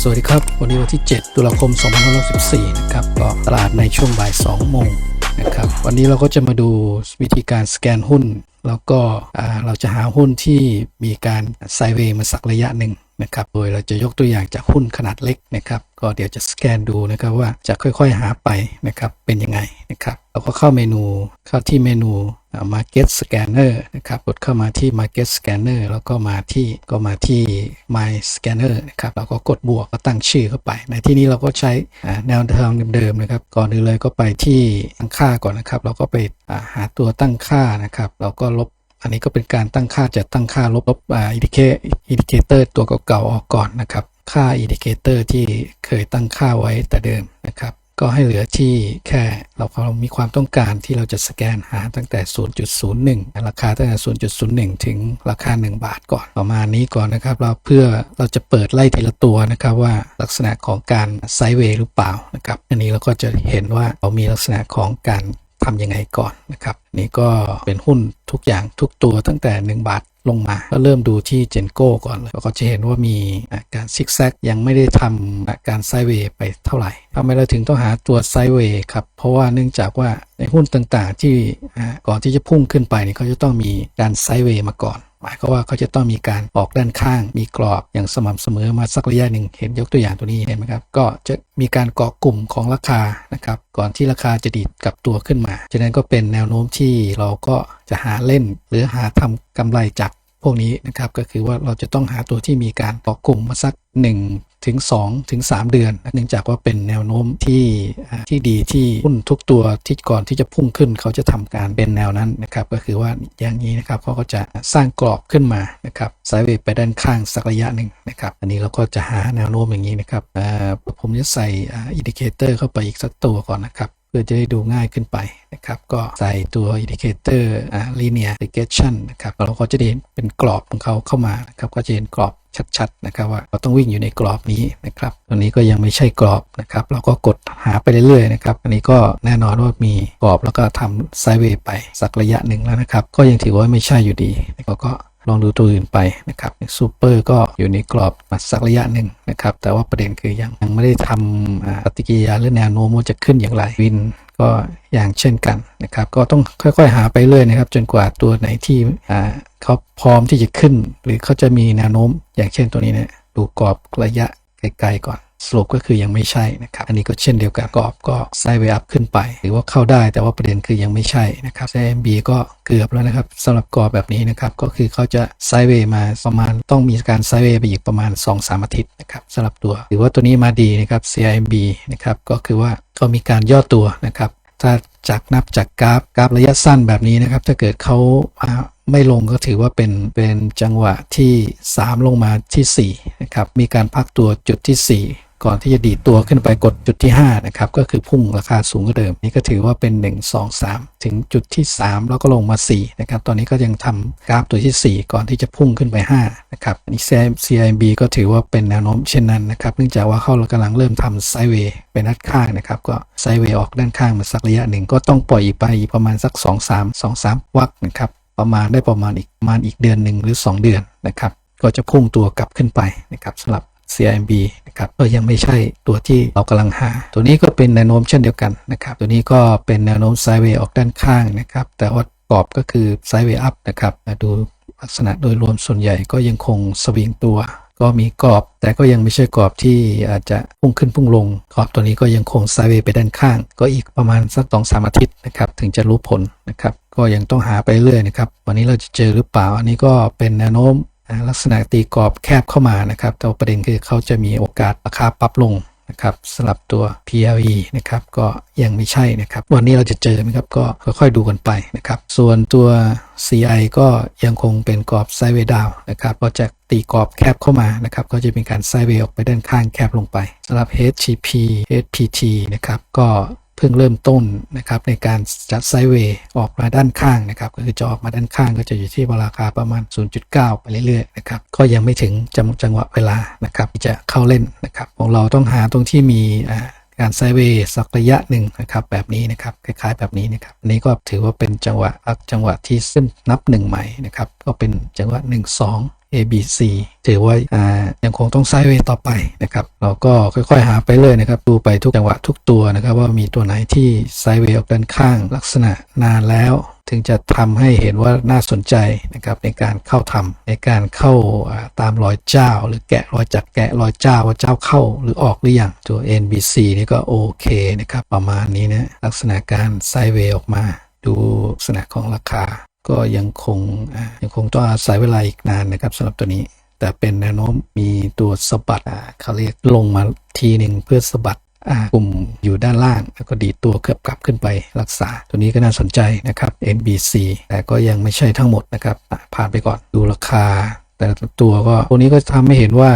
สวัสดีครับ วันนี้วันที่ 7 ตุลาคม 2564 นะครับ ก็ตลาดในช่วงบ่าย 2 โมงนะครับ วันนี้เราก็จะมาดูวิธีการสแกนหุ้น แล้วก็เราจะหาหุ้นที่มีการไซเวย์มาสักระยะหนึ่ง นะครับ โดยเราจะยกตัวอย่างจากหุ้นขนาดเล็กนะครับ ก็เดี๋ยวจะสแกนดูนะครับว่าจะค่อยๆหาไปนะครับเป็นยังไงนะครับ เราก็เข้าเมนูเข้าที่เมนู Market Scanner นะครับกดเข้ามาที่ Market Scanner แล้วก็มาที่ก็มาที่ My Scanner นะครับเราก็กดบวกก็ตั้งชื่อเข้าไป ในที่นี้เราก็ใช้แนวทางเดิมๆนะครับ ก่อนอื่นเลยก็ไปที่ตั้งค่าก่อนนะครับ เราก็ไปหาตัวตั้งค่านะครับ เราก็ลบ อันนี้ก็เป็นการตั้งค่าจะตั้งค่าลบลบอ่าอินดิเคอินดิเคเตอร์ตัวเก่าๆออกก่อนนะครับ ค่าอินดิเคเตอร์ที่เคยตั้งค่าไว้แต่เดิมนะครับ ก็ให้เหลือที่แค่เราเรามีความต้องการที่เราจะสแกนหาตั้งแต่ 0.01 ราคาตั้งแต่ 0.01 ถึงราคา 1 บาทก่อนประมาณนี้ก่อนนะครับ เราเพื่อเราจะเปิดไล่ทีละตัวนะครับว่าลักษณะของการไซด์เวย์หรือเปล่านะครับ อันนี้เราก็จะเห็นว่าเรามีลักษณะของการ ทำยังไงก่อนนะครับ นี่ก็เป็นหุ้นทุกอย่างทุกตัวตั้งแต่ 1 บาทลงมา ก็เริ่มดูที่เจนโก้ก่อนเลยก็จะเห็นว่ามีการซิกแซกยังไม่ได้ทำการไซเวย์ไปเท่าไหร่ทำไมเราถึงต้องหาตัวไซเวย์ครับ เพราะว่าเนื่องจากว่าในหุ้นต่างๆที่ก่อนที่จะพุ่งขึ้นไปนี่เขาจะต้องมีการไซเวย์มาก่อน หมายก็ว่าเขาจะต้องมีการออกด้านข้าง มีกรอบอย่างสม่ำเสมอมาสักระยะหนึ่งเห็นยกตัวอย่างตัวนี้เห็นไหมครับ ก็จะมีการเกาะกลุ่มของราคานะครับ ก่อนที่ราคาจะดีดกลับตัวขึ้นมา ฉะนั้นก็เป็นแนวโน้มที่เราก็จะหาเล่น หรือหาทำกำไรจาก พวกนี้นะครับก็คือว่าเราจะต้องหาตัวที่มีการเกาะกลุ่มมาสัก1ถึง2ถึง3เดือน เนื่องจากว่าเป็นแนวโน้มที่ที่ดีที่หุ้นทุกตัวที่ก่อนที่จะพุ่งขึ้น เขาจะทำการเป็นแนวนั้นนะครับก็คือว่าอย่างนี้นะครับเขาก็จะสร้างกรอบขึ้นมานะครับไซด์เวย์ไปด้านข้างสักระยะหนึ่งนะครับอันนี้เราก็จะหาแนวโน้มอย่างนี้นะครับผมจะใส่อินดิเคเตอร์เข้าไปอีกสักตัวก่อนนะครับ เพื่อจะได้ดูง่ายขึ้นไปนะครับก็ใส่ตัว indicator อ่า linear regression นะครับเราก็จะได้เห็นเป็นกรอบของเขาเข้ามานะครับก็จะเห็นกรอบชัดๆนะครับว่าเราต้องวิ่งอยู่ในกรอบนี้นะครับตัวนี้ก็ยังไม่ใช่กรอบนะครับ เราก็กดหาไปเรื่อยๆนะครับ อันนี้ก็แน่นอนว่ามีกรอบแล้วก็ทำไซด์เวย์ไปสักระยะหนึ่งแล้วนะครับ ก็ยังถือว่าไม่ใช่อยู่ดีเราก็ ลองดูตัวอื่นไปนะครับซูเปอร์ก็อยู่ในกรอบมาสักระยะหนึ่งนะครับ แต่ว่าประเด็นคือยังยังไม่ได้ทำปฏิกิริยาหรือแนวโน้มว่าจะขึ้นอย่างไรวินก็อย่างเช่นกันนะครับ ก็ต้องค่อยๆ หาไปเรื่อยนะครับ จนกว่าตัวไหนที่เขาพร้อมที่จะขึ้น หรือเขาจะมีแนวโน้ม อย่างเช่นตัวนี้เนี่ยดูกรอบระยะไกลๆก่อน สรุปก็คือยังไม่ใช่นะครับ อันนี้ก็เช่นเดียวกันกรอบก็ไซด์เวย์อัพขึ้นไป หรือว่าเข้าได้แต่ว่าประเด็นคือยังไม่ใช่นะครับ CMB ก็เกือบแล้วนะครับสำหรับกรอบแบบนี้นะครับ ก็คือเขาจะไซด์เวย์มาประมาณต้องมีการไซด์เวย์ไปอีกประมาณ 2-3 อาทิตย์นะครับสำหรับตัว หรือว่าตัวนี้มาดีนะครับ CIMB นะครับก็คือว่าก็มีการย่อตัวนะครับถ้าจากนับจากกราฟกราฟระยะสั้นแบบนี้นะครับ ถ้าเกิดเขาาไม่ลงก็ถือว่าเป็นเป็นจังหวะที่ 3 ลงมาที่4นะครับมีการพักตัวจุดที่ 4 ก่อนที่จะดีดตัวขึ้นไปกดจุดที่ 5 นะครับ ก็คือพุ่งราคาสูงกว่าเดิม นี่ก็ถือว่าเป็น 1 2 3 ถึงจุดที่ 3 แล้วก็ลงมา 4 นะครับ ตอนนี้ก็ยังทำกราฟตัวที่ 4 ก่อนที่จะพุ่งขึ้นไป 5 นะครับอันนี้ CIMB ก็ถือว่าเป็นแนวโน้มเช่นนั้นนะครับ เนื่องจากว่าเขากำลังเริ่มทำไซเวย์เป็นด้านข้างนะครับ ก็ไซเวย์ออกด้านข้างมาสักระยะหนึ่งก็ต้องปล่อยอีกไปประมาณสัก 2 3 2 3 วักนะครับประมาณได้ประมาณอีกประมาณอีกเดือนหนึ่งหรือ 2 เดือนนะครับก็จะพุ่งตัวกลับขึ้นไปนะครับสำหรับ CIMB นะครับก็ยังไม่ใช่ตัวที่เรากำลังหา ตัวนี้ก็เป็นแนวโน้มเช่นเดียวกันนะครับ ตัวนี้ก็เป็นแนวโน้มไซด์เวย์ออกด้านข้างนะครับ แต่ว่ากรอบก็คือไซด์เวย์อัพนะครับดูลักษณะโดยรวมส่วนใหญ่ก็ยังคงสวิงตัว ก็มีกรอบ แต่ก็ยังไม่ใช่กรอบที่อาจจะพุ่งขึ้นพุ่งลงกรอบตัวนี้ก็ยังคงไซด์เวย์ไปด้านข้าง ก็อีกประมาณสักสองสามอาทิตย์นะครับถึงจะรู้ผลนะครับก็ยังต้องหาไปเรื่อยนะครับ วันนี้เราจะเจอหรือเปล่า อันนี้ก็เป็นแนวโน้ม ลักษณะตีกรอบแคบเข้ามานะครับ แต่ว่าประเด็นคือเขาจะมีโอกาสราคาปรับลงนะครับสลับตัว PLE นะครับก็ยังไม่ใช่นะครับ วันนี้เราจะเจอไหมครับก็ค่อยๆดูกันไปนะครับ ส่วนตัว CI ก็ยังคงเป็นกรอบไซเวดาวนะครับก็จะตีกรอบแคบเข้ามานะครับ ก็จะมีการไซเวออกไปด้านข้างแคบลงไปสำหรับ HGP HPT นะครับก็ เพิ่งเริ่มต้นนะครับในการจัดไซเวย์ออกมาด้านข้างนะครับก็คือจะออกมาด้านข้างก็จะอยู่ที่ราคาประมาณ 0.9 ไปเรื่อยๆนะครับก็ยังไม่ถึงจังจังหวะเวลานะครับที่จะเข้าเล่นนะครับของเราต้องหาตรงที่มีการไซเวย์สักระยะหนึ่งนะครับแบบนี้นะครับคล้ายๆแบบนี้นะครับอันนี้ก็ถือว่าเป็นจังหวะจังหวะที่เส้นนับหนึ่งใหม่นะครับก็เป็นจังหวะ 1 2 ABC ถือว่าอ่ายังคงต้องไซด์เวย์ต่อไปนะครับ เราก็ค่อยๆ หาไปเลยนะครับ ดูไปทุกจังหวะทุกตัวนะครับ ว่ามีตัวไหนที่ไซด์เวย์ออกด้านข้างลักษณะนานแล้ว ถึงจะทำให้เห็นว่าน่าสนใจนะครับในการเข้าทำในการเข้าอ่าตามรอยเจ้า หรือแกะรอยจากแกะรอยเจ้าว่าเจ้าเข้าหรือออกหรือยังตัว NBC นี่ก็โอเคนะครับประมาณนี้นะลักษณะการไซด์เวย์ออกมา ดูลักษณะของราคา ก็ยังคงยังคงต้องอาศัยเวลาอีกนานนะครับสำหรับตัวนี้ แต่เป็นแนวโน้มมีตัวสะบัดเขาเรียกลงมาทีหนึ่งเพื่อสะบัดกลุ่มอยู่ด้านล่าง แล้วก็ดีตัวเกือบกลับขึ้นไปรักษา ตัวนี้ก็น่าสนใจนะครับ NBC แต่ก็ยังไม่ใช่ทั้งหมดนะครับผ่านไปก่อนดูราคา แต่ตัวก็ตัวนี้ก็ทำให้เห็นว่า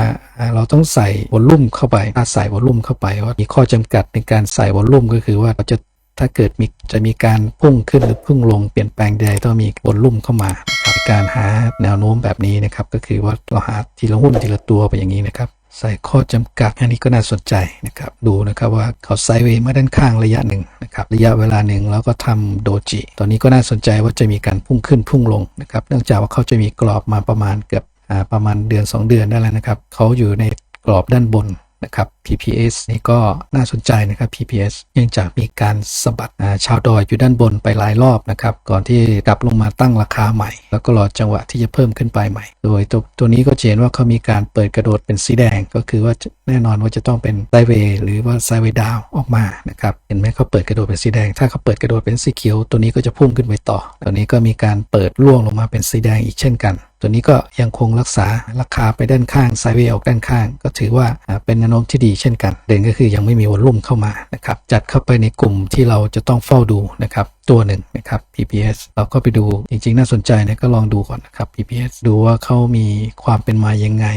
เราต้องใส่วอลลุ่มเข้าไปถ้าใส่วอลลุ่มเข้าไปว่ามีข้อจำกัดในการใส่วอลลุ่มก็คือว่าเราจะ ถ้าเกิดมีจะมีการพุ่งขึ้นหรือพุ่งลงเปลี่ยนแปลงใดต้องมีวอลลุ่มเข้ามาครับการหาแนวโน้มแบบนี้นะครับ ก็คือว่าเราหาทีละหุ้นทีละตัวไปอย่างนี้นะครับ ใส่ข้อจำกัดอันนี้ก็น่าสนใจนะครับ ดูนะครับว่าเขาไซด์เวย์มาด้านข้างระยะหนึ่งนะครับ ระยะเวลาหนึ่งแล้วก็ทำโดจิ ตอนนี้ก็น่าสนใจว่าจะมีการพุ่งขึ้นพุ่งลงนะครับ เนื่องจากว่าเขาจะมีกรอบมาประมาณเกือบประมาณเดือน 2 เดือนได้แล้วนะครับ เขาอยู่ในกรอบด้านบน นะครับ PPS นี่ก็น่าสนใจนะครับ PPS เนื่องจากมีการสะบัดชาวดอยอยู่ด้านบนไปหลายรอบนะครับ ก่อนที่กลับลงมาตั้งราคาใหม่ แล้วก็รอจังหวะที่จะเพิ่มขึ้นไปใหม่ โดยตัวตัวนี้ก็เห็นว่าเขามีการเปิดกระโดดเป็นสีแดง ก็คือว่าแน่นอนว่าจะต้องเป็นไซเวหรือว่าไซเวดาวออกมานะครับเห็นไหมเขาเปิดกระโดดเป็นสีแดง ถ้าเขาเปิดกระโดดเป็นสีเขียว ตัวนี้ก็จะพุ่งขึ้นไปต่อตัวนี้ก็มีการเปิดล่วงลงมาเป็นสีแดงอีกเช่นกัน ตัวนี้ก็ยังคงรักษาราคาไปด้านข้างไซเวออกด้านข้าง ก็ถือว่าอ่าเป็นแนวโน้มที่ดีเช่นกัน เด่นก็คือยังไม่มีวอลลุ่มเข้ามานะครับจัดเข้าไปในกลุ่มที่เราจะต้องเฝ้าดูนะครับตัวหนึ่งนะครับ PPS เราก็ไปดูจริงๆ น่าสนใจนะก็ลองดูก่อนนะครับ PPS ดูว่าเขามีความเป็นมายังไง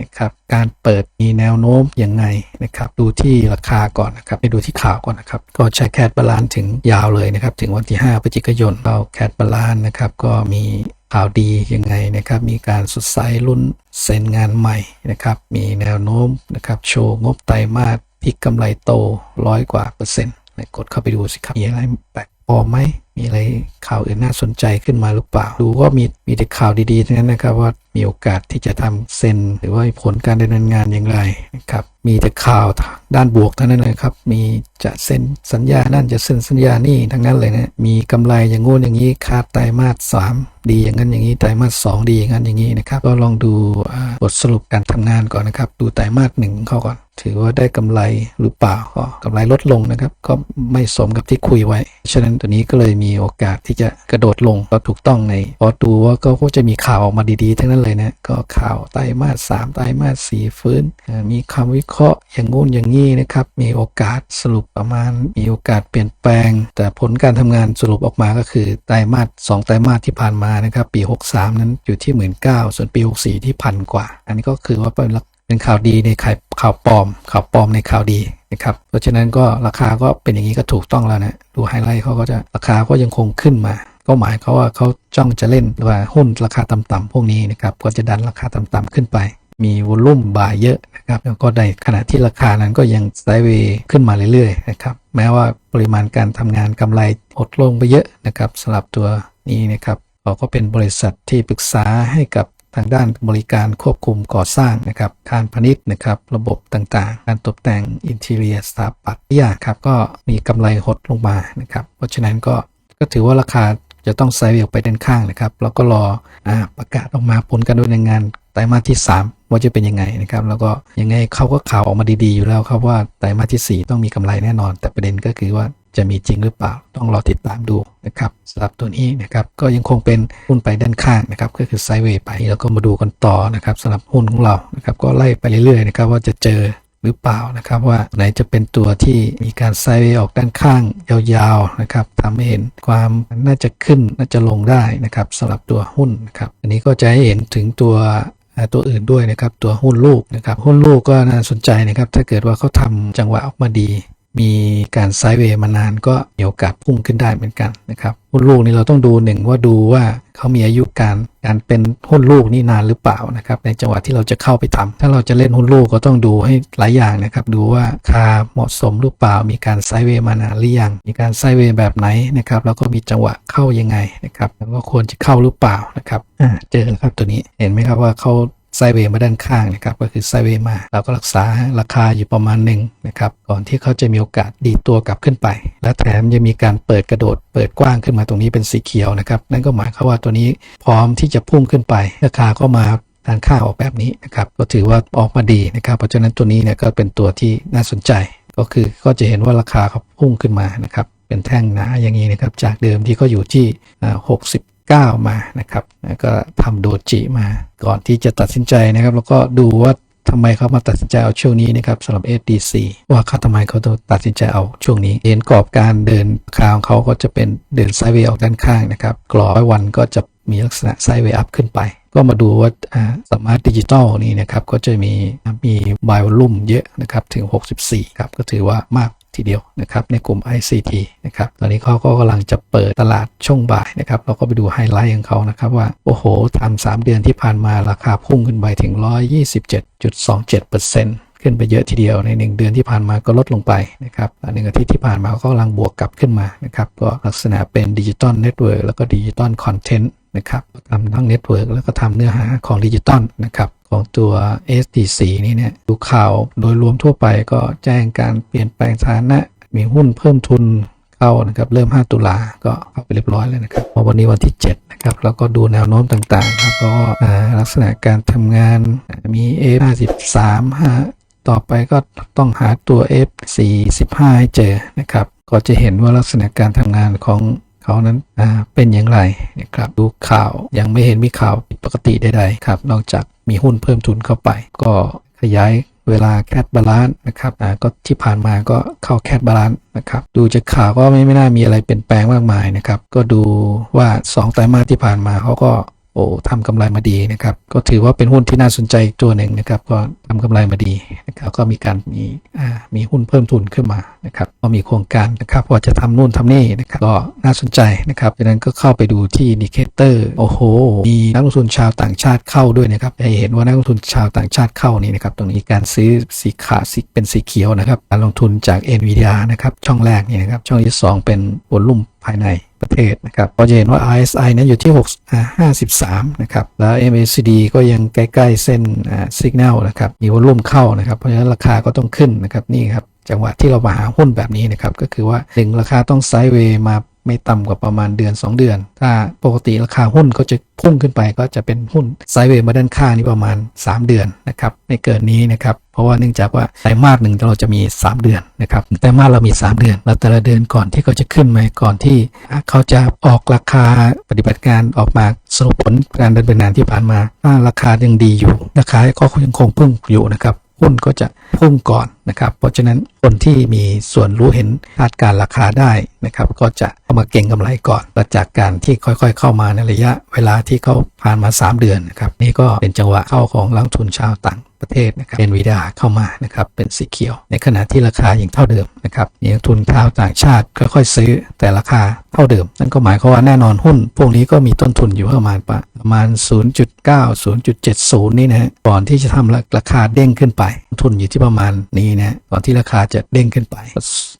นะครับการเปิดมีแนวโน้มยังไงนะครับดูที่ราคาก่อนนะครับไปดูที่ข่าวก่อนนะครับก็ใช้แคดบาลานถึงยาวเลยนะครับถึงวันที่ 5พฤศจิกายนเราแคดบาลานนะครับก็มี ข่าวดียังไงนะครับ มีการสดใสรุ่นเซ็นงานใหม่นะครับ มีแนวโน้มนะครับโชว์งบไตรมาสพลิกกำไรโตร้อยกว่าเปอร์เซ็นต์กดเข้าไปดูสิครับ มีอะไรแปลก ปลอไหมมีอะไรข่าวอื่นน่าสนใจขึ้นมาหรือเปล่า ดูว่ามีมีแต่ข่าวดีๆทั้งนั้นนะครับว่ามีโอกาสที่จะทำเซ็น หรือว่าผลการดำเนินงานอย่างไรนะครับมีแต่ข่าวด้านบวกทั้งนั้นเลยครับ มีจะเซ็นสัญญานั่นจะเซ็นสัญญานี่ทั้งนั้นเลยนะมีกำไรอย่างงู้นอย่างนี้คาดไตรมาสสามดีอย่างนั้นอย่างนี้ไตรมาสสองดีอย่างนั้นอย่างนี้นะครับก็ลองดูบทสรุปการทำงานก่อนนะครับ ดูไตรมาสหนึ่งเข้าก่อน ถือว่าได้กำไรหรือเปล่าก็กำไรลดลงนะครับ ก็ไม่สมกับที่คุยไว้ ฉะนั้นตัวนี้ก็เลยมีโอกาสที่จะกระโดดลงก็ถูกต้องในพอดูว่าก็จะมีข่าวออกมาดีๆ ทั้งนั้นเลยนะ ก็ข่าวไตรมาสสามไตรมาสสี่ฟื้น มีคำวิเคราะห์อย่างงู้นอย่างนี้นะครับ มีโอกาสสรุปประมาณ มีโอกาสเปลี่ยนแปลง แต่ผลการทำงานสรุปออกมาก็คือไตรมาสสองไตรมาสที่ผ่านมานะครับ ปี 63 นั้นอยู่ที่ 1 9ื่นส่วนปี 64 ที่พันกว่า อันนี้ก็คือว่าเป็นลัก เป็นข่าวดีในข่าวข่าวปลอม ข่าวปลอมในข่าวดีนะครับ เพราะฉะนั้นก็ราคาก็เป็นอย่างนี้ก็ถูกต้องแล้วนะ ดูไฮไลท์เขาก็จะราคาก็ยังคงขึ้นมา ก็หมายเขาว่าเขาจ้องจะเล่นว่าหุ้นราคาต่ำๆพวกนี้นะครับ ก็จะดันราคาต่ำๆขึ้นไป มีวอลุ่มบายเยอะนะครับ แล้วก็ในขณะที่ราคานั้นก็ยังไซด์เวย์ขึ้นมาเรื่อยๆนะครับ แม้ว่าปริมาณการทำงานกำไรลดลงไปเยอะนะครับสำหรับตัวนี้นะครับเขาก็เป็นบริษัทที่ปรึกษาให้กับ ทางด้านบริการควบคุมก่อสร้างนะครับการพาณิชย์นะครับระบบต่างๆ การตกแต่งอินเทเรียสถาปัตยครับก็มีกำไรหดลงมานะครับเพราะฉะนั้นก็ก็ถือว่าราคาจะต้องไซด์เวย์ออกไปด้านข้างนะครับ แล้วก็รออประกาศออกมาผลการดำเนินงานไตรมาสที่ 3 ว่าจะเป็นยังไงนะครับ แล้วก็ยังไงเขาก็ข่าวออกมาดีๆ อยู่แล้วครับว่าไตรมาสที่ 4 ต้องมีกำไรแน่นอน แต่ประเด็นก็คือว่า จะมีจริงหรือเปล่า ต้องรอติดตามดูนะครับสำหรับตัวนี้นะครับก็ยังคงเป็นหุ้นไปด้านข้างนะครับก็คือไซด์เวย์ไปแล้วก็มาดูกันต่อนะครับสำหรับหุ้นของเรานะครับก็ไล่ไปเรื่อยๆนะครับว่าจะเจอหรือเปล่านะครับว่าไหนจะเป็นตัวที่มีการไซด์เวย์ออกด้านข้างยาวๆนะครับทำให้เห็นความน่าจะขึ้นน่าจะลงได้นะครับสำหรับตัวหุ้นนะครับอันนี้ก็จะให้เห็นถึงตัวตัวอื่นด้วยนะครับตัวหุ้นลูกนะครับหุ้นลูกก็น่าสนใจนะครับถ้าเกิดว่าเขาทำจังหวะออกมาดี มีการไซด์เวย์มานานก็มีโอกาสพุ่งขึ้นได้เหมือนกันนะครับหุ้นลูกนี่เราต้องดูหนึ่งว่าดูว่าเขามีอายุการการเป็นหุ้นลูกนี่นานหรือเปล่านะครับในจังหวะที่เราจะเข้าไปทำถ้าเราจะเล่นหุ้นลูกก็ต้องดูให้หลายอย่างนะครับ ดูว่าคาเหมาะสมหรือเปล่า มีการไซด์เวย์มานานหรือยังมีการไซด์เวย์แบบไหนนะครับแล้วก็มีจังหวะเข้ายังไงนะครับแล้วก็ควรจะเข้าหรือเปล่านะครับอ่าเจอแล้วครับตัวนี้เห็นไหมครับว่าเขา ไซเวย์มาด้านข้างนะครับก็คือไซเวย์มาเราก็รักษาราคาอยู่ประมาณหนึ่งนะครับก่อนที่เขาจะมีโอกาสดีตัวกลับขึ้นไป และแถมยังมีการเปิดกระโดด เปิดกว้างขึ้นมาตรงนี้เป็นสีเขียวนะครับนั่นก็หมายความว่าตัวนี้พร้อมที่จะพุ่งขึ้นไป ราคาก็มาด้านข้างออกแบบนี้นะครับก็ถือว่าออกมาดีนะครับเพราะฉะนั้นตัวนี้เนี่ยก็เป็นตัวที่น่าสนใจ ก็คือก็จะเห็นว่าราคาเขาพุ่งขึ้นมานะครับเป็นแท่งหนาอย่างนี้นะครับจากเดิมที่เขาอยู่ที่อ่ 9 มานะครับแล้วก็ทำโดจิมาก่อนที่จะตัดสินใจนะครับ แล้วก็ดูว่าทำไมเขามาตัดสินใจเอาช่วงนี้นะครับสำหรับ SDC ว่าเขาทำไมเขาต้องตัดสินใจเอาช่วงนี้ เห็นกรอบการเดินคาของเขาก็จะเป็นเดินไซด์เวย์ออกด้านข้างนะครับ กรอบวันก็จะมีลักษณะไซด์เวย์อัพขึ้นไป ก็มาดูว่าสมาร์ทดิจิตอลนี่นะครับ ก็จะมีมีบายวลุ่มเยอะนะครับ ถึง 64 ครับ ก็ถือว่ามาก ทีเดียวนะครับในกลุ่ม ICT นะครับตอนนี้เขาก็กำลังจะเปิดตลาดช่วงบ่ายนะครับเราก็ไปดูไฮไลท์ของเขานะครับว่า โอ้โหทำสามเดือนที่ผ่านมาราคาพุ่งขึ้นไปถึง 127.27%ขึ้นไปเยอะทีเดียวใน 1 เดือนที่ผ่านมาก็ลดลงไปนะครับหนึ่งอาทิตย์ที่ผ่านมาก็กำลังบวกกลับขึ้นมานะครับก็ลักษณะเป็นดิจิตอลเน็ตเวิร์กแล้วก็ดิจิตอลคอนเทนต์ นะครับทำทั้งเน็ตเวิร์กแล้วก็ทำเนื้อหาของดิจิตอลนะครับของตัว SDC นี่เนี่ยดูข่าวโดยรวมทั่วไปก็แจ้งการเปลี่ยนแปลงฐานะ มีหุ้นเพิ่มทุนเข้านะครับเริ่ม 5 ตุลาก็เข้าไปเรียบร้อยแล้วนะครับพอวันนี้วันที่ 7 นะครับ แล้วก็ดูแนวโน้มต่างๆครับก็ลักษณะการทำงานมี F53 5ต่อไปก็ต้องหาตัว F45 ให้เจอนะครับ ก็จะเห็นว่าลักษณะการทำงานของ เขานั้นเป็นอย่างไรนะครับดูข่าวยังไม่เห็นมีข่าวผิดปกติใดๆครับนอกจากมีหุ้นเพิ่มทุนเข้าไป ก็ขยายเวลาแคดบาลานซ์นะครับอ่าก็ที่ผ่านมาก็เข้าแคดบาลานซ์นะครับ ดูจากข่าวก็ไม่ไม่น่ามีอะไรเปลี่ยนแปลงมากมายนะครับ ก็ดูว่า 2 ไตรมาสที่ผ่านมาเขาก็ โอ้ทำกำไรมาดีนะครับ ก็ถือว่าเป็นหุ้นที่น่าสนใจตัวหนึ่งนะครับ ก็ทำกำไรมาดีนะครับ ก็มีการมีอ่ามีหุ้นเพิ่มทุนขึ้นมานะครับ ก็มีโครงการนะครับว่าจะทำนู่นทำนี่นะครับ ก็น่าสนใจนะครับดังนั้นก็เข้าไปดูที่นดิเคเตอร์โอ้โห มีนักลงทุนชาวต่างชาติเข้าด้วยนะครับจะเห็นว่านักลงทุนชาวต่างชาติเข้านี่นะครับ ตรงนี้การซื้อสีขาวสีเป็นสีเขียวนะครับ การลงทุนจาก NVIDIA นะครับ ช่องแรกนี่นะครับ ช่องที่สองเป็นวอลุ่ม ภายในประเทศนะครับก็จะเห็นว่า RSI นั้นอยู่ที่6อ่า53 นะครับ แล้ว MACD ก็ยังใกล้ๆเส้นสัญญาณนะครับ มีวอลุ่มเข้านะครับ เพราะฉะนั้นราคาก็ต้องขึ้นนะครับ นี่ครับ จังหวะที่เรามาหาหุ้นแบบนี้นะครับ ก็คือว่าหนึ่งราคาต้องไซด์เวย์มา ไม่ต่ำกว่าประมาณเดือน 2 เดือน ถ้าปกติราคาหุ้นก็จะพุ่งขึ้นไปก็จะเป็นหุ้นไซด์เวย์มาด้านข้างนี่ประมาณ 3 เดือนนะครับไม่เกินนี้นะครับเพราะว่าเนื่องจากว่าไตรมาสหนึ่งเราจะมี 3 เดือนนะครับไตรมาสเรามี 3 เดือน แล้วแต่ละเดือนก่อนที่เขาจะขึ้นมาก่อนที่เขาจะออกราคาปฏิบัติการออกมาสรุปผลการดำเนินงานที่ผ่านมาถ้าราคายังดีอยู่ราคาก็ยังคงพุ่งอยู่นะครับ หุ้นก็จะพุ่งก่อนนะครับ เพราะฉะนั้นคนที่มีส่วนรู้เห็นคาดการราคาได้นะครับ ก็จะเข้ามาเก็งกำไรก่อนและจากการที่ค่อยๆ เข้ามาในระยะเวลาที่เขาผ่านมา 3 เดือนนะครับนี่ก็เป็นจังหวะเข้าของนังทุนชาวต่างประเทศนะครับเป็นวีดาเข้ามานะครับเป็นสีเขียว ในขณะที่ราคายังเท่าเดิมนะครับมีนักทุนชาวต่างชาติค่อยๆซื้อแต่ราคาเท่าเดิม นั่นก็หมายความว่าแน่นอนหุ้น พวกนี้ก็มีต้นทุนอยู่ประมาณปะ ระมาณ 0.9 0.70 นี่นะฮะก่อนที่จะทำราคาเด้งขึ้นไป ทุนอยู่ที่ประมาณนี้นะก่อนที่ราคาจะเด้งขึ้นไป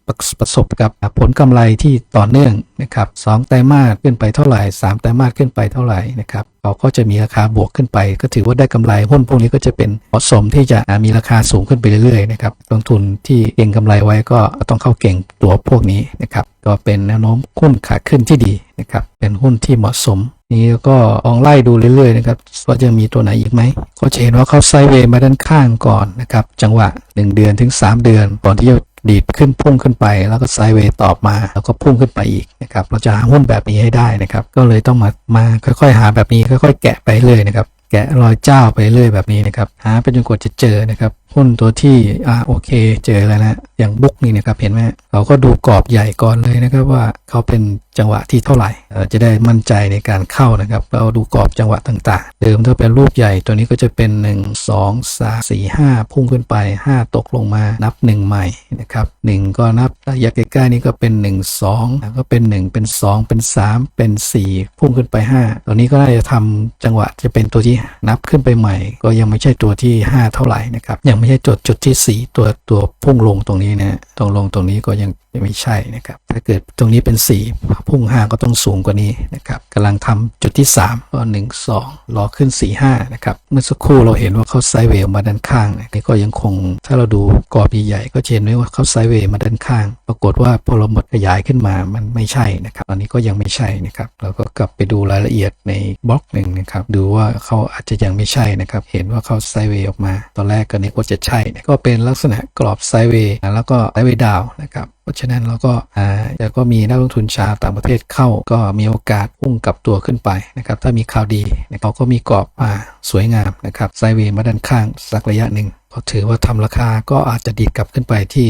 ประประสบกับผลกำไรที่ต่อเนื่องนะครับสองไตรมาสขึ้นไปเท่าไหร่สามไตรมาสขึ้นไปเท่าไหร่นะครับเขาก็จะมีราคาบวกขึ้นไป ก็ถือว่าได้กำไรหุ้นพวกนี้ก็จะเป็นเหมาะสมที่จะมีราคาสูงขึ้นไปเรื่อยๆนะครับลงทุนที่เก็งกำไรไว้ก็ต้องเข้าเก่งตัวพวกนี้นะครับก็เป็นแนวโน้มหุ้นขาขึ้นที่ดีนะครับเป็นหุ้นที่เหมาะสม นี่ก็ลองไล่ดูเรื่อยๆนะครับว่าจะมีตัวไหนอีกไหมก็จะเห็นว่าเขาไซด์เวย์มาด้านข้างก่อนนะครับ จังหวะ 1 เดือนถึง 3 เดือน ก่อนที่จะดีดขึ้นพุ่งขึ้นไป แล้วก็ไซด์เวย์ตอบมา แล้วก็พุ่งขึ้นไปอีกนะครับ เราจะหาหุ้นแบบนี้ให้ได้นะครับ ก็เลยต้องมามาค่อยๆ หาแบบนี้ค่อย ๆ แกะไปเรื่อยนะครับ แกะรอยเจ้าไปเรื่อยแบบนี้นะครับ หาไปจนกว่าจะเจอนะครับ หุ้นตัวที่อ่าโอเค เจอแล้วนะอย่างบุ๊กนี่นะครับเห็นไหมเราก็ดูกรอบใหญ่ก่อนเลยนะครับว่าเขาเป็นจังหวะที่เท่าไหร่จะได้มั่นใจในการเข้านะครับ เราดูกรอบจังหวะต่างๆ เดิมถ้าเป็นรูปใหญ่ตัวนี้ก็จะเป็น 1 2 3 4 5 พุ่งขึ้นไป 5 ตกลงมานับ 1 ใหม่นะครับ1ก็นับระยะใกล้ๆนี้ก็เป็น 1 2 แล้วก็เป็น 1 เป็น 2 เป็น 3 เป็น 4 พุ่งขึ้นไป 5 ตัวนี้ก็น่าจะทำจังหวะจะเป็นตัวที่นับขึ้นไปใหม่ ก็ยังไม่ใช่ตัวที่ 5 เท่าไหร่นะครับยังไม่ใช่จุดจุดที่ 4 ตัวตัวพุ่งลงตรงนี้นะตรงลงตรงนี้ก็ยังไม่ใช่นะครับถ้าเกิดตรงนี้เป็น 4 พุ่ง 5 ก็ต้องสูงกว่านี้นะครับกำลังทำจุดที่3ก็1 2รอขึ้น 4 5นะครับเมื่อสักครู่เราเห็นว่าเขาไซด์เวย์ออกมาด้านข้างนี่ก็ยังคงถ้าเราดูกรอบใหญ่ๆก็เห็นได้ว่าเขาไซด์เวย์มาด้านข้าง ปรากฏว่าพอเราหมดขยายขึ้นมามันไม่ใช่นะครับอันนี้ก็ยังไม่ใช่นะครับเราก็กลับไปดูรายละเอียดในบล็อกหนึ่งนะครับดูว่าเขาอาจจะยังไม่ใช่นะครับเห็นว่าเขาไซด์เวย์ออกมาตอนแรกก็นึกว่าจะใช่นะก็เป็นลักษณะกรอบไซเวย์แล้วก็ไซเวย์ดาวนะครับเพราะฉะนั้นเราก็อ่าแล้วก็มีนักลงทุนชาวต่างประเทศเข้า ก็มีโอกาสพุ่งกลับตัวขึ้นไปนะครับถ้ามีข่าวดีนะเขาก็มีกรอบมาสวยงามนะครับไซเวย์มาด้านข้างสักระยะหนึ่ง ก็ถือว่าทำราคาก็อาจจะดีดกลับขึ้นไปที่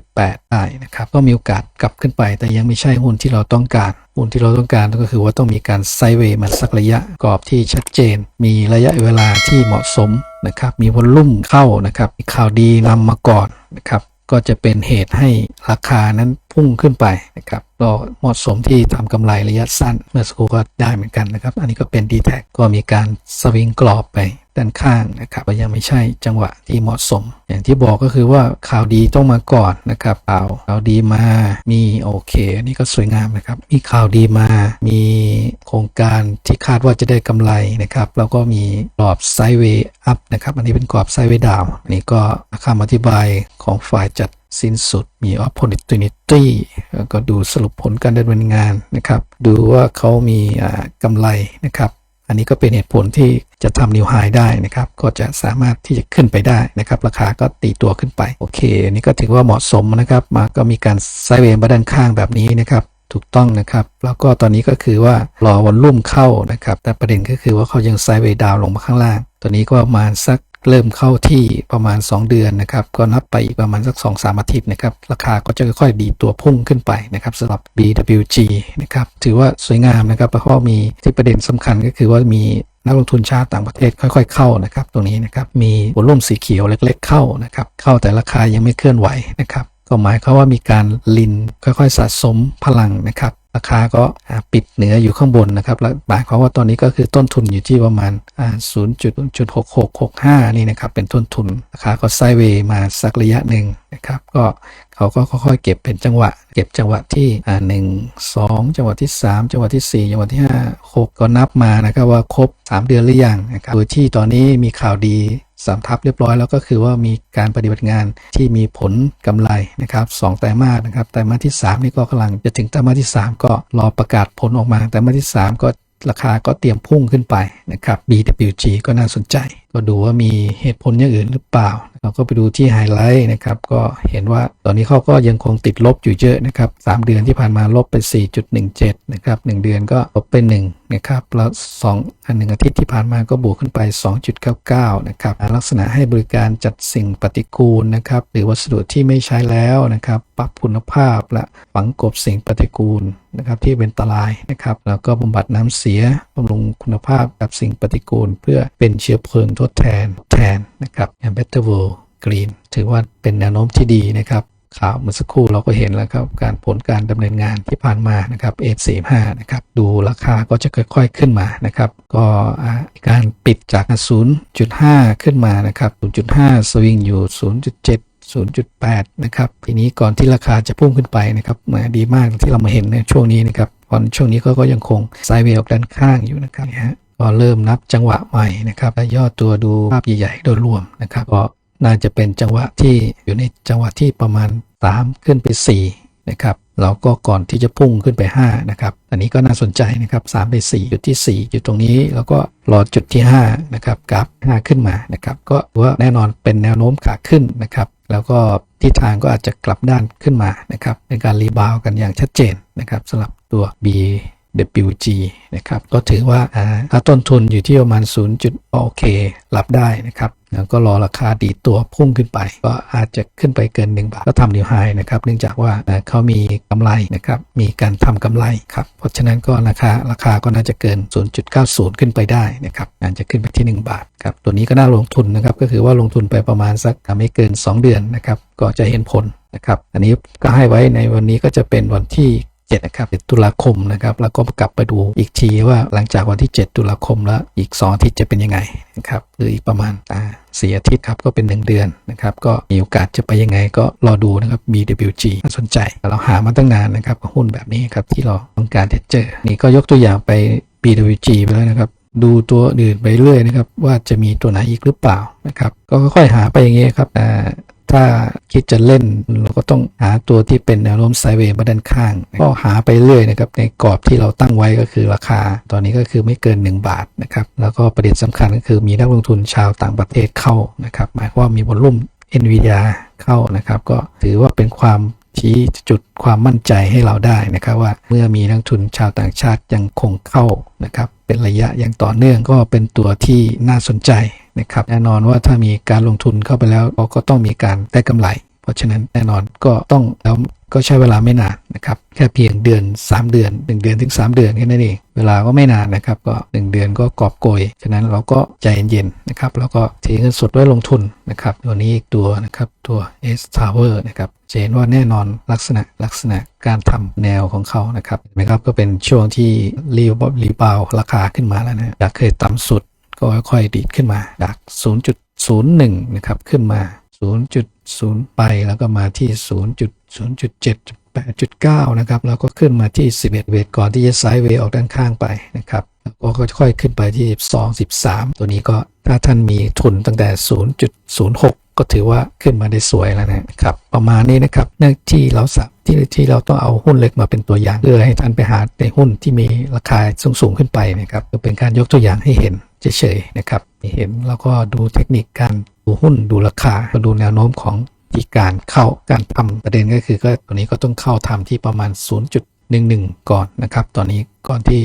0.8 ได้นะครับ ก็มีโอกาสกลับขึ้นไป แต่ยังไม่ใช่หุ้นที่เราต้องการ หุ้นที่เราต้องการก็คือว่าต้องมีการไซเวย์มาสักระยะกรอบที่ชัดเจน มีระยะเวลาที่เหมาะสมนะครับ มีวอลลุ่มเข้านะครับ มีข่าวดีนำมาก่อนนะครับก็จะเป็นเหตุให้ราคานั้นพุ่งขึ้นไปนะครับก็เหมาะสมที่ทำกำไรระยะสั้น เมื่อสักครู่ก็ได้เหมือนกันนะครับ อันนี้ก็เป็น d t แท็ก็มีการสวิงกรอบไป ด้านข้างนะครับก็ยังไม่ใช่จังหวะที่เหมาะสม อย่างที่บอกก็คือว่าข่าวดีต้องมาก่อนนะครับข่าวข่าวดีมามีโอเคอันนี้ก็สวยงามนะครับ มีข่าวดีมา มีโครงการที่คาดว่าจะได้กำไรนะครับแล้วก็มีกรอบไซด์เวย์อัพนะครับอันนี้เป็นกรอบไซด์เวย์ดาวอันนี้ก็คำอธิบายของฝ่ายจัดสิ้นสุดมี opportunity แล้ก็ดูสรุปผลการดำเนินงานนะครับ ดูว่าเขามีอ่ากำไรนะครับ อันนี้ก็เป็นเหตุผลที่จะทำนิวไฮได้นะครับ ก็จะสามารถที่จะขึ้นไปได้นะครับ ราคาก็ตีตัวขึ้นไป โอเค อันนี้ก็ถือว่าเหมาะสมนะครับ มาก็มีการไซเวย์มาด้านข้างแบบนี้นะครับถูกต้องนะครับ แล้วก็ตอนนี้ก็คือว่ารอวันรุ่มเข้านะครับ แต่ประเด็นก็คือว่าเขายังไซด์เวย์ดาวลงมาข้างล่าง ตัวนี้ก็ประมาณสัก เริ่มเข้าที่ประมาณ 2 เดือนนะครับ ก็นับไปอีกประมาณสัก 2-3 อาทิตย์นะครับ ราคาก็จะค่อยๆดีตัวพุ่งขึ้นไปนะครับสำหรับ BWG นะครับ ถือว่าสวยงามนะครับเพราะว่ามีที่ประเด็นสำคัญก็คือว่ามีนักลงทุนชาติต่างประเทศค่อยๆเข้านะครับ ตรงนี้นะครับ มีวอลุ่มสีเขียวเล็กๆเข้านะครับ เข้าแต่ราคายังไม่เคลื่อนไหวนะครับก็หมายความว่ามีการลินค่อยๆสะสมพลังนะครับ ราคาก็ปิดเหนืออยู่ข้างบนนะครับและหมายความว่าตอนนี้ก็คือต้นทุนอยู่ที่ประมาณ 0.6665 นี่นะครับ เป็นต้นทุนราคาก็ไซเวย์มาสักระยะหนึ่งนะครับ ก็เขาก็ค่อยๆเก็บเป็นจังหวะ เก็บจังหวะที่หนึ่งสองจังหวะที่ 3 จังหวะที่ 4 จังหวะที่5 6 ก็นับมานะครับว่าครบ 3 เดือนหรือยังนะครับโดยที่ตอนนี้มีข่าวดี สามทับเรียบร้อยแล้วก็คือว่ามีการปฏิบัติงานที่มีผลกำไรนะครับสองไตรมาสนะครับไตรมาสที่ 3 นี่ก็กำลังจะถึงไตรมาสที่ 3 ก็รอประกาศผลออกมาไตรมาสที่ 3 ก็ราคาก็เตรียมพุ่งขึ้นไปนะครับ BWG ก็น่าสนใจ ก็ดูว่ามีเหตุผลอย่างอื่นหรือเปล่า เราก็ไปดูที่ไฮไลท์นะครับ ก็เห็นว่าตอนนี้เขาก็ยังคงติดลบอยู่เยอะนะครับ3เดือนที่ผ่านมาลบไป 4.17 นะครับ 1 เดือนก็ลบไป1นะครับ แล้ว2อันหนึ่งอาทิตย์ที่ผ่านมาก็บวกขึ้นไป 2.99 นะครับ ลักษณะให้บริการจัดสิ่งปฏิกูลนะครับ หรือวัสดุที่ไม่ใช้แล้วนะครับ ปรับคุณภาพและฝังกบสิ่งปฏิกูลนะครับที่เป็นอันตรายนะครับ แล้วก็บำบัดน้ำเสียบำรุงคุณภาพกับสิ่งปฏิกูล เพื่อเป็นเชื้อเพลิงทดแทนแทนนะครับ a Better World Green ถือว่าเป็นแนวโน้มที่ดีนะครับข่าวเมื่อสักครู่เราก็เห็นแล้วครับการผลการดำเนินงานที่ผ่านมานะครับ F45 นะครับดูราคาก็จะค่อยๆขึ้นมานะครับ ก็การปิดจาก 0.5 ขึ้นมานะครับ 0.5 สวิงอยู่ 0.7 0.8 นะครับ ทีนี้ก่อนที่ราคาจะพุ่งขึ้นไปนะครับมาดีมากที่เรามาเห็นในช่วงนี้นะครับตอนช่วงนี้ก็ก็ยังคงไซด์เวย์ออกด้านข้างอยู่นะครับเนี่ยฮะ ก็เริ่มนับจังหวะใหม่นะครับและย่อตัวดูภาพใหญ่ๆโดยรวมนะครับก็น่าจะเป็นจังหวะที่อยู่ในจังหวะที่ประมาณ 3 ขึ้นไป 4 นะครับเราก็ก่อนที่จะพุ่งขึ้นไป 5 นะครับ อันนี้ก็น่าสนใจนะครับ3ไป 4 จุดที่4อยู่ตรงนี้ แล้วก็รอจุดที่ 5 นะครับกราฟ5ขึ้นมานะครับ ก็ถือว่าแน่นอนเป็นแนวโน้มขาขึ้นนะครับ แล้วก็ทิศทางก็อาจจะกลับด้านขึ้นมานะครับเป็นการรีบาวกันอย่างชัดเจนนะครับสำหรับตัว B WG นะครับ ก็ถือว่าถ้าต้นทุนอยู่ที่ประมาณ 0. จุดโอเครับได้นะครับแล้วก็รอราคาดีตัวพุ่งขึ้นไป ก็อาจจะขึ้นไปเกิน 1 บาท ก็ทำนิวไฮนะครับ เนื่องจากว่าเขามีกำไรนะครับ มีการทำกำไรครับ เพราะฉะนั้นก็ราคาราคาก็น่าจะเกิน 0.90 ขึ้นไปได้นะครับอาจจะขึ้นไปที่ 1 บาทครับ ตัวนี้ก็น่าลงทุนนะครับ ก็คือว่าลงทุนไปประมาณสักไม่เกิน 2 เดือนนะครับ ก็จะเห็นผลนะครับ อันนี้ก็ให้ไว้ในวันนี้ก็จะเป็นวันที่ 7นะครับตุลาคมนะครับ แล้วก็กลับไปดูอีกทีว่าหลังจากวันที่ 7 ตุลาคมแล้วอีก2อาทิตย์จะเป็นยังไงนะครับหรืออีกประมาณอ่าสี่อาทิตย์ครับก็เป็น 1 เดือนนะครับ ก็มีโอกาสจะไปยังไงก็รอดูนะครับ BWG น่าสนใจ เราหามาตั้งนานนะครับหุ้นแบบนี้ครับที่เราต้องการจะเจอ นี่ก็ยกตัวอย่างไป BWG ไปแล้วนะครับดูตัวอื่นไปเรื่อยนะครับว่าจะมีตัวไหนอีกหรือเปล่านะครับ ก็ค่อยๆหาไปอย่างเงี้ยครับอ่า ถ้าคิดจะเล่นเราก็ต้องหาตัวที่เป็นแนวโน้มไซเวย์มาด้านข้าง ก็หาไปเรื่อยนะครับในกรอบที่เราตั้งไว้ก็คือราคา ตอนนี้ก็คือไม่เกิน 1 บาทนะครับแล้วก็ประเด็นสำคัญก็คือมีนักลงทุนชาวต่างประเทศเข้านะครับหมายความว่ามีวอลลุ่ม NVIDIA เข้านะครับก็ถือว่าเป็นความชี้จุดความมั่นใจให้เราได้นะครับว่าเมื่อมีนักทุนชาวต่างชาติยังคงเข้านะครับเป็นระยะอย่างต่อเนื่องก็เป็นตัวที่น่าสนใจ นะครับแน่นอนว่าถ้ามีการลงทุนเข้าไปแล้วเราก็ต้องมีการได้กำไร เพราะฉะนั้นแน่นอนก็ต้องแล้วก็ใช้เวลาไม่นานนะครับแค่เพียงเดือน 3 เดือน 1 เดือนถึง 3 เดือนแค่นั้นเองเวลาก็ไม่นานนะครับก็ 1 เดือนก็กอบโกยฉะนั้นเราก็ใจเย็นๆนะครับแล้วก็ถือเงินสดไว้ลงทุนนะครับตัวนี้อีกตัวนะครับตัว S Tower นะครับจะเห็นว่าแน่นอนลักษณะลักษณะการทำแนวของเขานะครับนไหมครับก็เป็นช่วงที่รีบรีบาวราคาขึ้นมาแล้วนะจากเคยต่ำสุด ก็ค่อยๆดีดขึ้นมาจาก 0.01 นะครับ ขึ้นมา 0.0 ไปแล้วก็มาที่ 0.0.7 8.9 นะครับ แล้วก็ขึ้นมาที่ 11 เวทก่อนที่จะไซด์เวย์ออกด้านข้างไปนะครับแล้วก็ค่อยขึ้นไปที่ 12 13 ตัวนี้ก็ถ้าท่านมีทุนตั้งแต่ 0.06 ก็ถือว่าขึ้นมาได้สวยแล้วนะครับ ประมาณนี้นะครับเนื่องที่เราสับที่ที่เราต้องเอาหุ้นเล็กมาเป็นตัวอย่างเพื่อให้ท่านไปหาในหุ้นที่มีราคาสูงๆขึ้นไปนะครับก็เป็นการยกตัวอย่างให้เห็น เฉยๆนะครับเห็นแล้วก็ดูเทคนิคการดูหุ้นดูราคาก็ดูแนวโน้มของที่การเข้าการทำประเด็นก็คือก็ตัวนี้ก็ต้องเข้าทำที่ประมาณ 0.11 ก่อนนะครับ ตอนนี้ก่อนที่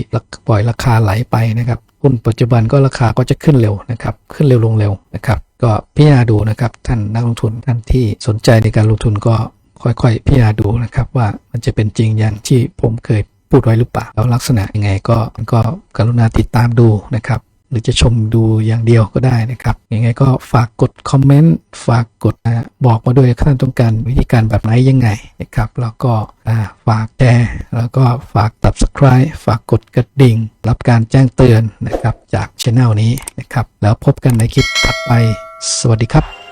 ปล่อยราคาไหลไปนะครับหุ้นปัจจุบันก็ราคาก็จะขึ้นเร็วนะครับ ขึ้นเร็วลงเร็วนะครับ ก็พิจารณาดูนะครับ ท่านนักลงทุนท่านที่สนใจในการลงทุนก็ค่อยๆ พิจารณาดูนะครับว่ามันจะเป็นจริงอย่างที่ผมเคยพูดไว้หรือเปล่าแล้วลักษณะยังไงก็ก็กรุณาติดตามดูนะครับ หรือจะชมดูอย่างเดียวก็ได้นะครับยังไงก็ฝากกดคอมเมนต์ฝากกดบอกมาด้วยท่านต้องการวิธีการแบบไหนยังไงนะครับ แล้วก็ฝากแชร์แล้วก็ฝาก subscribe ฝากกดกระดิ่ง รับการแจ้งเตือนนะครับจากช anel นี้นะครับ แล้วพบกันในคลิปถัดไป สวัสดีครับ